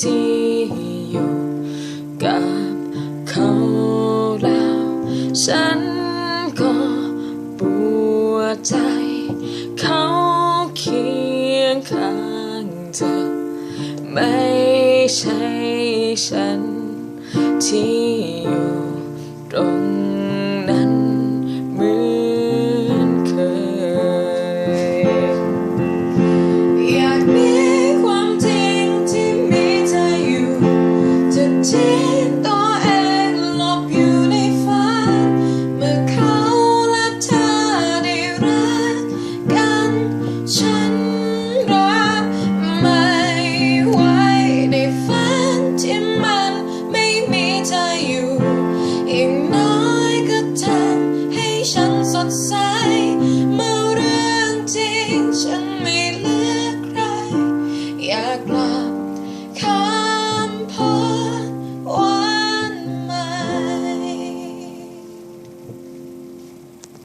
ที่อยู่กับเขาแล้ว ฉันก็ปวดใจ เขาเคียงข้างเธอ ไม่ใช่ฉันที่อยู่ตรง 想